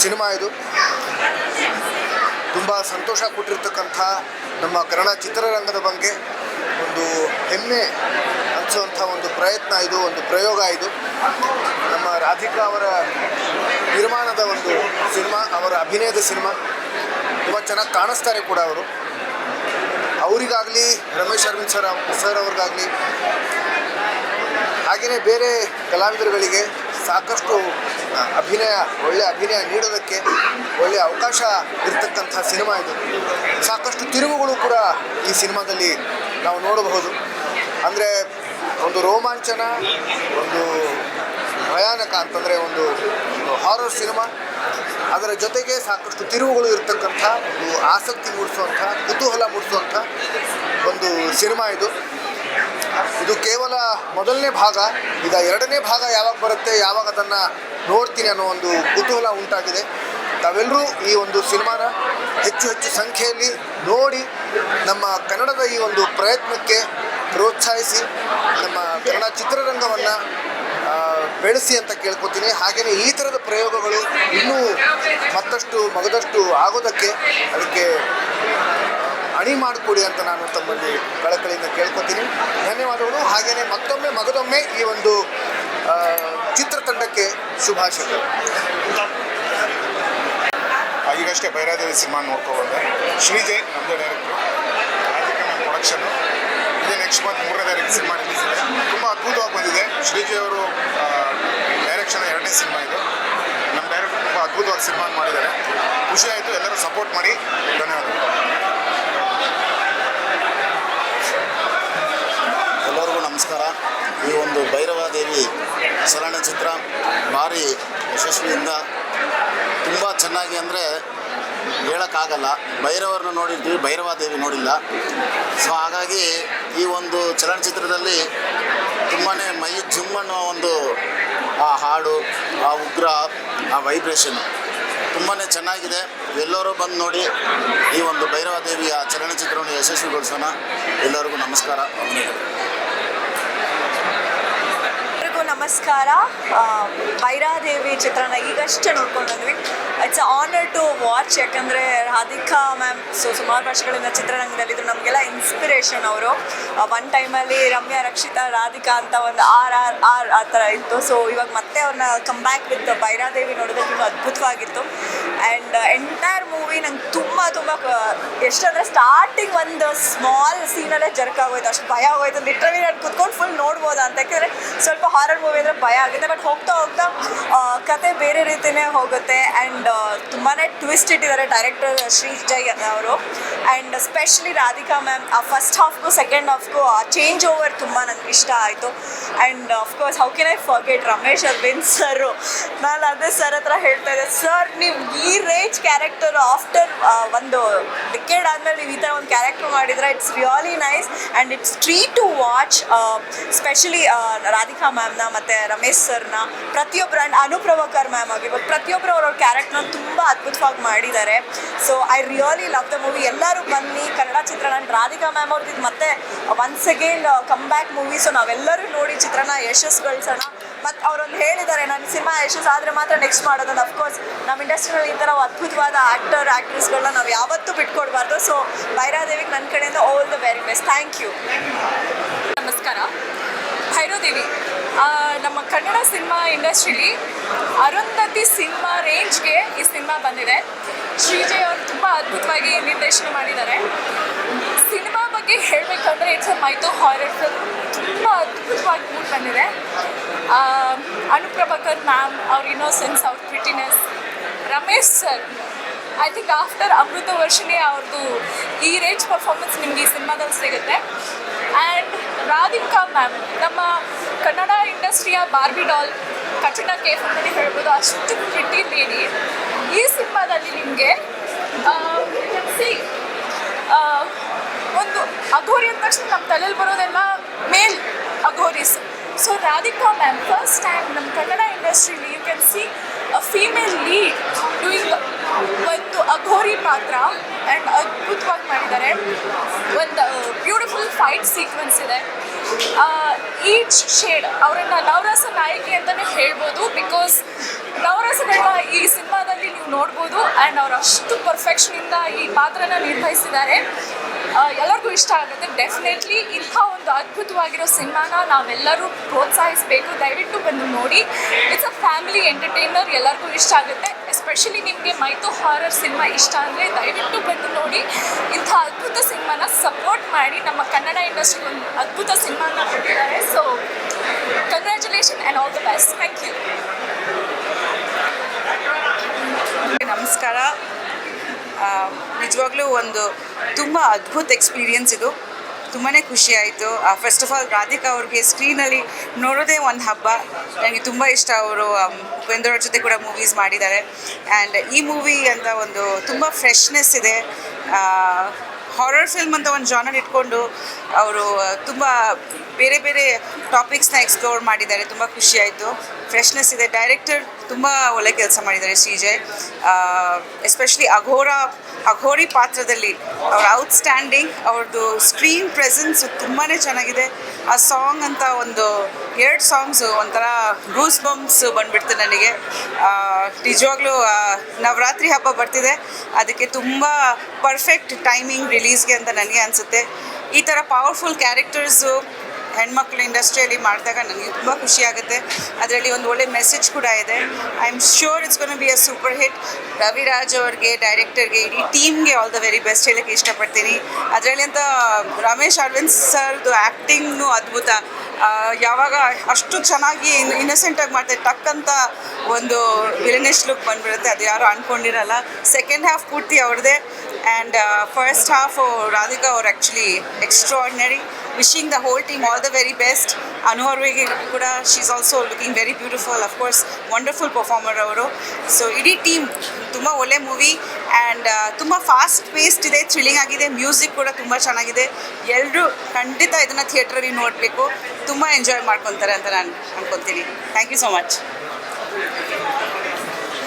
Cinema ಇದು. ತುಂಬ ಸಂತೋಷ ಕೊಟ್ಟಿರ್ತಕ್ಕಂಥ ನಮ್ಮ ಕನ್ನಡ ಚಿತ್ರರಂಗದ ಬಗ್ಗೆ ಒಂದು ಹೆಮ್ಮೆ ಅನಿಸುವಂಥ ಒಂದು ಪ್ರಯತ್ನ ಇದು, ಒಂದು ಪ್ರಯೋಗ ಇದು. ನಮ್ಮ ರಾಧಿಕಾ ಅವರ ನಿರ್ಮಾಣದ ಒಂದು ಸಿನಿಮಾ, ಅವರ ಅಭಿನಯದ ಸಿನಿಮಾ. ತುಂಬ ಚೆನ್ನಾಗಿ ಕಾಣಿಸ್ತಾರೆ ಕೂಡ ಅವರು. ಅವರಿಗಾಗಲಿ, ರಮೇಶ್ ಅರವಿಂದ್ ಸರ್ ಸರ್ ಅವ್ರಿಗಾಗಲಿ ಹಾಗೆಯೇ ಬೇರೆ ಕಲಾವಿದರುಗಳಿಗೆ ಸಾಕಷ್ಟು ಅಭಿನಯ, ಒಳ್ಳೆ ಅಭಿನಯ ನೀಡೋದಕ್ಕೆ ಒಳ್ಳೆಯ ಅವಕಾಶ ಇರತಕ್ಕಂಥ ಸಿನಿಮಾ ಇದು. ಸಾಕಷ್ಟು ತಿರುವುಗಳು ಕೂಡ ಈ ಸಿನಿಮಾದಲ್ಲಿ ನಾವು ನೋಡಬಹುದು. ಅಂದರೆ ಒಂದು ರೋಮಾಂಚನ, ಒಂದು ಭಯಾನಕ ಅಂತಂದರೆ ಒಂದು ಹಾರರ್ ಸಿನಿಮಾ. ಅದರ ಜೊತೆಗೆ ಸಾಕಷ್ಟು ತಿರುವುಗಳು ಇರತಕ್ಕಂಥ, ಒಂದು ಆಸಕ್ತಿ ಮೂಡಿಸುವಂಥ, ಕುತೂಹಲ ಮೂಡಿಸುವಂಥ ಒಂದು ಸಿನಿಮಾ ಇದು. ಇದು ಕೇವಲ ಮೊದಲನೇ ಭಾಗ, ಈಗ ಎರಡನೇ ಭಾಗ ಯಾವಾಗ ಬರುತ್ತೆ, ಯಾವಾಗ ಅದನ್ನು ನೋಡ್ತೀನಿ ಅನ್ನೋ ಒಂದು ಕುತೂಹಲ ಉಂಟಾಗಿದೆ. ತಾವೆಲ್ಲರೂ ಈ ಒಂದು ಸಿನಿಮಾನ ಹೆಚ್ಚು ಹೆಚ್ಚು ಸಂಖ್ಯೆಯಲ್ಲಿ ನೋಡಿ ನಮ್ಮ ಕನ್ನಡದ ಈ ಒಂದು ಪ್ರಯತ್ನಕ್ಕೆ ಪ್ರೋತ್ಸಾಹಿಸಿ, ನಮ್ಮ ಕನ್ನಡ ಚಿತ್ರರಂಗವನ್ನು ಬೆಳೆಸಿ ಅಂತ ಕೇಳ್ಕೊತೀನಿ. ಹಾಗೆಯೇ ಈ ಥರದ ಪ್ರಯೋಗಗಳು ಇನ್ನೂ ಮತ್ತಷ್ಟು ಮಗದಷ್ಟು ಆಗೋದಕ್ಕೆ ಅದಕ್ಕೆ ಅಣಿ ಮಾಡಿಕೊಡಿ ಅಂತ ನಾನು ತಮ್ಮಲ್ಲಿ ಕಳಕಳಿಯಿಂದ ಕೇಳ್ಕೊತೀನಿ. ಧನ್ಯವಾದಗಳು. ಹಾಗೆಯೇ ಮತ್ತೊಮ್ಮೆ, ಮಗದೊಮ್ಮೆ ಈ ಒಂದು ಚಿತ್ರತಂಡಕ್ಕೆ ಶುಭಾಶಯಗಳು. ಈಗಷ್ಟೇ ಭೈರಾದೇವಿ ಸಿನಿಮಾ ನೋಡ್ಕೊಬಂದೆ ಶ್ರೀಜಯ್ ನಮ್ಮದೇ ಡೈರೆಕ್ಟ್ರು ನಮ್ಮ ಪ್ರೊಡಕ್ಷನ್ನು ಇದೇ ನೆಕ್ಸ್ಟ್ ಮಂತ್ ಮೂರನೇ ತಾರೀಕು ಸಿನಿಮಾ ರಿಲೀಸ್ ಇದೆ. ತುಂಬ ಅದ್ಭುತವಾಗಿ ಬಂದಿದೆ. ಶ್ರೀಜಯ್ ಅವರು ಡೈರೆಕ್ಷನ್ ಎರಡನೇ ಸಿನಿಮಾ ಇದು. ನಮ್ಮ ಡೈರೆಕ್ಟರ್ ತುಂಬ ಅದ್ಭುತವಾಗಿ ಸಿನಿಮಾ ಮಾಡಿದ್ದಾರೆ. ಖುಷಿ ಆಯಿತು. ಎಲ್ಲರೂ ಸಪೋರ್ಟ್ ಮಾಡಿ. ಧನ್ಯವಾದಗಳು ಎಲ್ಲರಿಗೂ ನಮಸ್ಕಾರ ಈ ಒಂದು ಭೈರವಾದೇವಿ ಚಲನಚಿತ್ರ ಭಾರಿ ಯಶಸ್ವಿಯಿಂದ ತುಂಬ ಚೆನ್ನಾಗಿ ಅಂದರೆ ಹೇಳೋಕ್ಕಾಗಲ್ಲ. ಭೈರವರನ್ನ ನೋಡಿರ್ತೀವಿ ಭೈರವಾದೇವಿ ನೋಡಿಲ್ಲ. ಸೊ ಹಾಗಾಗಿ ಈ ಒಂದು ಚಲನಚಿತ್ರದಲ್ಲಿ ತುಂಬಾ ಮೈ ಜುಮ್ ಅನ್ನೋ ಒಂದು, ಆ ಹಾಡು, ಆ ಉಗ್ರ, ಆ ವೈಬ್ರೇಷನ್ ತುಂಬಾ ಚೆನ್ನಾಗಿದೆ. ಎಲ್ಲರೂ ಬಂದು ನೋಡಿ ಈ ಒಂದು ಭೈರವಾದೇವಿಯ ಚಲನಚಿತ್ರವನ್ನು ಯಶಸ್ವಿಗೊಳಿಸೋಣ. ಎಲ್ಲರಿಗೂ ನಮಸ್ಕಾರ. ನಮಸ್ಕಾರ. ಭೈರಾದೇವಿ ಚಿತ್ರನ ಈಗಷ್ಟೇ ನೋಡ್ಕೊಂಡು ಬಂದ್ವಿ. ಇಟ್ಸ್ ಆನರ್ ಟು ವಾಚ್ ಯಾಕಂದರೆ ರಾಧಿಕಾ ಮ್ಯಾಮ್ ಸೊ ಸುಮಾರು ವರ್ಷಗಳಿಂದ ಚಿತ್ರರಂಗದಲ್ಲಿದ್ದರು ನಮಗೆಲ್ಲ ಇನ್ಸ್ಪಿರೇಷನ್ ಅವರು. ಒನ್ ಟೈಮಲ್ಲಿ ರಮ್ಯಾ, ರಕ್ಷಿತಾ, ರಾಧಿಕಾ ಅಂತ ಒಂದು ಆರ್ ಆರ್ ಆರ್ ಆ ಥರ ಇತ್ತು. ಸೊ ಇವಾಗ ಮತ್ತೆ ಅವ್ರನ್ನ ಕಮ್ ಬ್ಯಾಕ್ ವಿತ್ ಭೈರಾದೇವಿ ನೋಡಿದ್ರೆ ತುಂಬ ಅದ್ಭುತವಾಗಿತ್ತು. ಆ್ಯಂಡ್ ಎಂಟೈರ್ ಮೂವಿ ನಂಗೆ ತುಂಬ ತುಂಬ ಎಷ್ಟಂದರೆ ಸ್ಟಾರ್ಟಿಂಗ್ ಒಂದು ಸ್ಮಾಲ್ ಸೀನಲ್ಲೇ ಜರ್ಕ್ ಆಗೋಯ್ತು. ಅಷ್ಟು ಭಯ ಆಗೋಯ್ತು. ಲಿಟ್ರಲಿ ನಾನು ಕುತ್ಕೊಂಡು ಫುಲ್ ನೋಡ್ಬೋದಾ ಅಂತ. ಯಾಕೆಂದರೆ ಸ್ವಲ್ಪ ಹಾರರ್ ಮೂವಿ ಅಂದರೆ ಭಯ ಆಗುತ್ತೆ. ಬಟ್ ಹೋಗ್ತಾ ಹೋಗ್ತಾ ಕತೆ ಬೇರೆ ರೀತಿಯೇ ಹೋಗುತ್ತೆ. ಆ್ಯಂಡ್ ತುಂಬಾ ಟ್ವಿಸ್ಟ್ ಇಟ್ಟಿದ್ದಾರೆ ಡೈರೆಕ್ಟರ್ ಶ್ರೀ ಜೈ ಅವರು. ಆ್ಯಂಡ್ ಸ್ಪೆಷಲಿ ರಾಧಿಕಾ ಮ್ಯಾಮ್ ಆ ಫಸ್ಟ್ ಹಾಫ್ಗೂ ಸೆಕೆಂಡ್ ಹಾಫ್ಗೂ ಆ ಚೇಂಜ್ ಓವರ್ ತುಂಬ ನನಗೆ ಇಷ್ಟ ಆಯಿತು. And of course how can I forget Ramesh Aravind sir ನಾನು ಅದೇ ಸರ್ ಹತ್ರ ಹೇಳ್ತಾ ಇದ್ದೆ ಸರ್ ನೀವು ಈ ರೇಜ್ ಕ್ಯಾರೆಕ್ಟರ್ ಆಫ್ಟರ್ ಒಂದು ಡಿಕೆಡ್ ಆದಮೇಲೆ ನೀವು ಈ ಥರ ಒಂದು ಕ್ಯಾರೆಕ್ಟರ್ ಮಾಡಿದ್ರೆ it's really nice and it's treat to watch specially Radhika ಮ್ಯಾಮ್ನ ಮತ್ತು ರಮೇಶ್ ಸರ್ನ ಪ್ರತಿಯೊಬ್ಬರು ಅನುಪ್ರಭಾಕರ್ ಮ್ಯಾಮ್ ಆಗಿರ್ಬೋದು ಪ್ರತಿಯೊಬ್ಬರು ಅವ್ರವ್ರ ಕ್ಯಾರೆಕ್ಟರ್ನ ತುಂಬ ಅದ್ಭುತವಾಗಿ ಮಾಡಿದ್ದಾರೆ. So I really love the movie ಎಲ್ಲರೂ ಬನ್ನಿ. ಕನ್ನಡ ಚಿತ್ರಣ, ರಾಧಿಕಾ ಮ್ಯಾಮ್ ಅವ್ರದ್ದು ಮತ್ತೆ once again come back movie so ನಾವೆಲ್ಲರೂ ನೋಡಿ ಚಿತ್ರನ ಯಶಸ್ಸುಗೊಳಿಸೋಣ ಮತ್ತು ಅವರೊಂದು ಹೇಳಿದ್ದಾರೆ ನನ್ನ ಸಿನಿಮಾ ಯಶಸ್ ಆದರೆ ಮಾತ್ರ ನೆಕ್ಸ್ಟ್ ಮಾಡೋದು. ಅಫ್ಕೋರ್ಸ್ ನಮ್ಮ ಇಂಡಸ್ಟ್ರಿಯಲ್ಲಿ ಈ ಥರ ಅದ್ಭುತವಾದ ಆ್ಯಕ್ಟರ್ ಆ್ಯಕ್ಟ್ರೆಸ್ಗಳನ್ನ ನಾವು ಯಾವತ್ತೂ ಬಿಟ್ಕೊಡ್ಬಾರ್ದು. ಸೊ ಭೈರಾದೇವಿಗೆ ನನ್ನ ಕಡೆಯಿಂದ all the very best thank you ನಮಸ್ಕಾರ. ಭೈರೋದೇವಿ ನಮ್ಮ ಕನ್ನಡ ಸಿನಿಮಾ ಇಂಡಸ್ಟ್ರಿಲಿ ಅರುಂಧತಿ ಸಿನಿಮಾ ರೇಂಜ್ಗೆ ಈ ಸಿನಿಮಾ ಬಂದಿದೆ. ಶ್ರೀಜಯ್ ಅವರು ತುಂಬ ಅದ್ಭುತವಾಗಿ ನಿರ್ದೇಶನ ಮಾಡಿದ್ದಾರೆ. ಸಿನಿಮಾ ಬಗ್ಗೆ ಹೇಳಬೇಕಂದ್ರೆ it's a myth horror film ತುಂಬ ಅದ್ಭುತವಾಗಿ ಮೂಡ್ ಬಂದಿದೆ. ಅನುಪ್ರಭಾಕರ್ ಮ್ಯಾಮ್ ಅವ್ರ ಇನ್ನೋಸೆನ್ಸ್ ಅವ್ರ ಕ್ರಿಟಿನೆಸ್ Ramesh sir I think after Amrutha ವರ್ಷನೇ ಅವ್ರದ್ದು ಈ ರೇಂಜ್ ಪರ್ಫಾರ್ಮೆನ್ಸ್ ನಿಮ್ಗೆ ಈ ಸಿನಿಮಾದಲ್ಲಿ ಸಿಗುತ್ತೆ. ಆ್ಯಂಡ್ ರಾಧಿಕಾ ಮ್ಯಾಮ್ ನಮ್ಮ ಕನ್ನಡ ಇಂಡಸ್ಟ್ರಿಯ ಬಾರ್ಬಿ ಡಾಲ್ ಕಠಿಣ ಕೇಫ್ ಅಂತಲೇ ಹೇಳ್ಬೋದು, ಅಷ್ಟು ಪ್ರಿಟಿ ಲೇಡಿ ಈ ಸಿನಿಮಾದಲ್ಲಿ ನಿಮಗೆ ಸಿ ಒಂದು ಅಘೋರಿ ಅಂದ ತಕ್ಷಣ ನಮ್ಮ ತಲೆಯಲ್ಲಿ ಬರೋದೆಲ್ಲ male aghoris. So Radhika ma'am first time ನಮ್ಮ Kannada ಇಂಡಸ್ಟ್ರಿಲಿ you can see a female lead doing ಒಂದು ಅಘೋರಿ ಪಾತ್ರ ಆ್ಯಂಡ್ ಅದ್ಭುತ ಫೈಟ್ ಸೀಕ್ವೆನ್ಸ್ ಇದೆ. ಈಚ್ ಶೇಡ್ ಅವರನ್ನು ನವರಸ ನಾಯಕಿ ಅಂತಲೇ ಹೇಳ್ಬೋದು ಬಿಕಾಸ್ ನವರಸಗಳನ್ನ ಈ ಸಿನಿಮಾದಲ್ಲಿ ನೀವು ನೋಡ್ಬೋದು ಆ್ಯಂಡ್ ಅವರು ಅಷ್ಟು ಪರ್ಫೆಕ್ಷನಿಂದ ಈ ಪಾತ್ರನ ನಿರ್ವಹಿಸಿದ್ದಾರೆ. ಎಲ್ಲರಿಗೂ ಇಷ್ಟ ಆಗುತ್ತೆ. ಡೆಫಿನೆಟ್ಲಿ ಇಂಥ ಒಂದು ಅದ್ಭುತವಾಗಿರೋ ಸಿನಿಮಾನ ನಾವೆಲ್ಲರೂ ಪ್ರೋತ್ಸಾಹಿಸಬೇಕು. ದಯವಿಟ್ಟು ಬಂದು ನೋಡಿ. ಇಟ್ಸ್ ಅ ಫ್ಯಾಮಿಲಿ ಎಂಟರ್ಟೈನರ್ ಎಲ್ಲರಿಗೂ ಇಷ್ಟ ಆಗುತ್ತೆ. ಎಸ್ಪೆಷಲಿ ನಿಮಗೆ ಮೈತು ಹಾರರ್ ಸಿನಿಮಾ ಇಷ್ಟ ಅಂದರೆ ದಯವಿಟ್ಟು ಬಂದು ನೋಡಿ. ಇಂಥ ಅದ್ಭುತ ಸಿನಿಮಾನ ಸಪೋರ್ಟ್ ಮಾಡಿ. ನಮ್ಮ ಕನ್ನಡ ಇಂಡಸ್ಟ್ರಿ ಒಂದು ಅದ್ಭುತ ಸಿನಿಮಾನ ಕೊಟ್ಟಿದ್ದಾರೆ. So congratulation and all the best thank you ನಮಸ್ಕಾರ. ನಿಜವಾಗ್ಲೂ ಒಂದು ತುಂಬ ಅದ್ಭುತ ಎಕ್ಸ್ಪೀರಿಯನ್ಸ್ ಇದು. ತುಂಬಾ ಖುಷಿ ಆಯಿತು. ಫಸ್ಟ್ ಆಫ್ ಆಲ್ ರಾಧಿಕಾ ಅವ್ರಿಗೆ ಸ್ಕ್ರೀನಲ್ಲಿ ನೋಡೋದೇ ಒಂದು ಹಬ್ಬ. ನನಗೆ ತುಂಬ ಇಷ್ಟ ಅವರು ಉಪೇಂದ್ರ ಜೊತೆ ಕೂಡ ಮೂವೀಸ್ ಮಾಡಿದ್ದಾರೆ. ಆ್ಯಂಡ್ ಈ ಮೂವಿ ಅಂತ ಒಂದು ತುಂಬ ಫ್ರೆಶ್ನೆಸ್ ಇದೆ. ಹಾರರ್ ಫಿಲ್ಮ್ ಅಂತ ಒಂದು ಜಾನರ್ ಇಟ್ಕೊಂಡು ಅವರು ತುಂಬ ಬೇರೆ ಬೇರೆ ಟಾಪಿಕ್ಸ್ನ ಎಕ್ಸ್ಪ್ಲೋರ್ ಮಾಡಿದ್ದಾರೆ. ತುಂಬ ಖುಷಿ ಆಯಿತು. ಫ್ರೆಶ್ನೆಸ್ ಇದೆ. ಡೈರೆಕ್ಟರ್ ತುಂಬ ಒಳ್ಳೆ ಕೆಲಸ ಮಾಡಿದ್ದಾರೆ ಶ್ರೀಜಯ್. ಎಸ್ಪೆಷಲಿ ಅಘೋರ, ಅಘೋರಿ ಪಾತ್ರದಲ್ಲಿ ಅವ್ರ ಔಟ್ಸ್ಟ್ಯಾಂಡಿಂಗ್ ಅವ್ರದ್ದು ಸ್ಕ್ರೀನ್ ಪ್ರೆಸೆನ್ಸ್ ತುಂಬಾ ಚೆನ್ನಾಗಿದೆ. ಆ ಸಾಂಗ್ ಅಂತ ಒಂದು, ಎರಡು ಸಾಂಗ್ಸು ಒಂಥರ ಗೂಸ್ ಬಂಪ್ಸ್ ಬಂದ್ಬಿಡ್ತು ನನಗೆ. ನಿಜವಾಗ್ಲೂ ನವರಾತ್ರಿ ಹಬ್ಬ ಬರ್ತಿದೆ. ಅದಕ್ಕೆ ತುಂಬ ಪರ್ಫೆಕ್ಟ್ ಟೈಮಿಂಗ್ ರಿಲೀಸ್ಗೆ ಅಂತ ನನಗೆ ಅನಿಸುತ್ತೆ. ಈ ಥರ ಪವರ್ಫುಲ್ ಕ್ಯಾರೆಕ್ಟರ್ಸು ಹೆಣ್ಮಕ್ಳು ಇಂಡಸ್ಟ್ರಿಯಲ್ಲಿ ಮಾಡಿದಾಗ ನನಗೆ ತುಂಬ ಖುಷಿ ಆಗುತ್ತೆ ಅದರಲ್ಲಿ ಒಂದು ಒಳ್ಳೆ ಮೆಸೇಜ್ ಕೂಡ ಇದೆ. I am sure it's be a super hit Raviraj ಅವ್ರಿಗೆ ಡೈರೆಕ್ಟರ್ಗೆ ಇಡೀ ಟೀಮ್ಗೆ ಆಲ್ ದ ವೆರಿ ಬೆಸ್ಟ್ ಹೇಳೋಕ್ಕೆ ಇಷ್ಟಪಡ್ತೀನಿ. ಅದರಲ್ಲಿ ಅಂತ ರಮೇಶ್ ಅರವಿಂದ್ ಸರ್ದು ಆ್ಯಕ್ಟಿಂಗ್ನು ಅದ್ಭುತ. ಯಾವಾಗ ಅಷ್ಟು ಚೆನ್ನಾಗಿ ಇನ್ನಸೆಂಟಾಗಿ ಮಾಡ್ತಾರೆ ಟಕ್ ಅಂತ ಒಂದು ವಿಲನಿಶ್ ಲುಕ್ ಬಂದ್ಬಿಡುತ್ತೆ. ಅದು ಯಾರು ಅಂದ್ಕೊಂಡಿರಲ್ಲ ಸೆಕೆಂಡ್ ಹಾಫ್ ಪೂರ್ತಿ ಅವ್ರದ್ದೇ ಆ್ಯಂಡ್ ಫಸ್ಟ್ ಹಾಫ್ ರಾಧಿಕಾ ಅವ್ರು actually extraordinary wishing the whole team all the very best Anu ಅವ್ರಿಗೆ ಕೂಡ she is also looking very beautiful of course wonderful performer ಅವರು ಸೊ ಇಡೀ ಟೀಮ್ ತುಂಬ ಒಳ್ಳೆ ಮೂವಿ ಆ್ಯಂಡ್ ತುಂಬ ಫಾಸ್ಟ್ ಪೇಸ್ಡ್ ಇದೆ ಥ್ರಿಲ್ಲಿಂಗ್ ಆಗಿದೆ ಮ್ಯೂಸಿಕ್ ಕೂಡ ತುಂಬ ಚೆನ್ನಾಗಿದೆ. ಎಲ್ಲರೂ ಖಂಡಿತ ಇದನ್ನು ಥಿಯೇಟ್ರಲ್ಲಿ ನೋಡಬೇಕು. ತುಂಬ ಎಂಜಾಯ್ ಮಾಡ್ಕೊತಾರೆ ಅಂತ ನಾನು ಅನ್ಕೊತೀನಿ. Thank you so much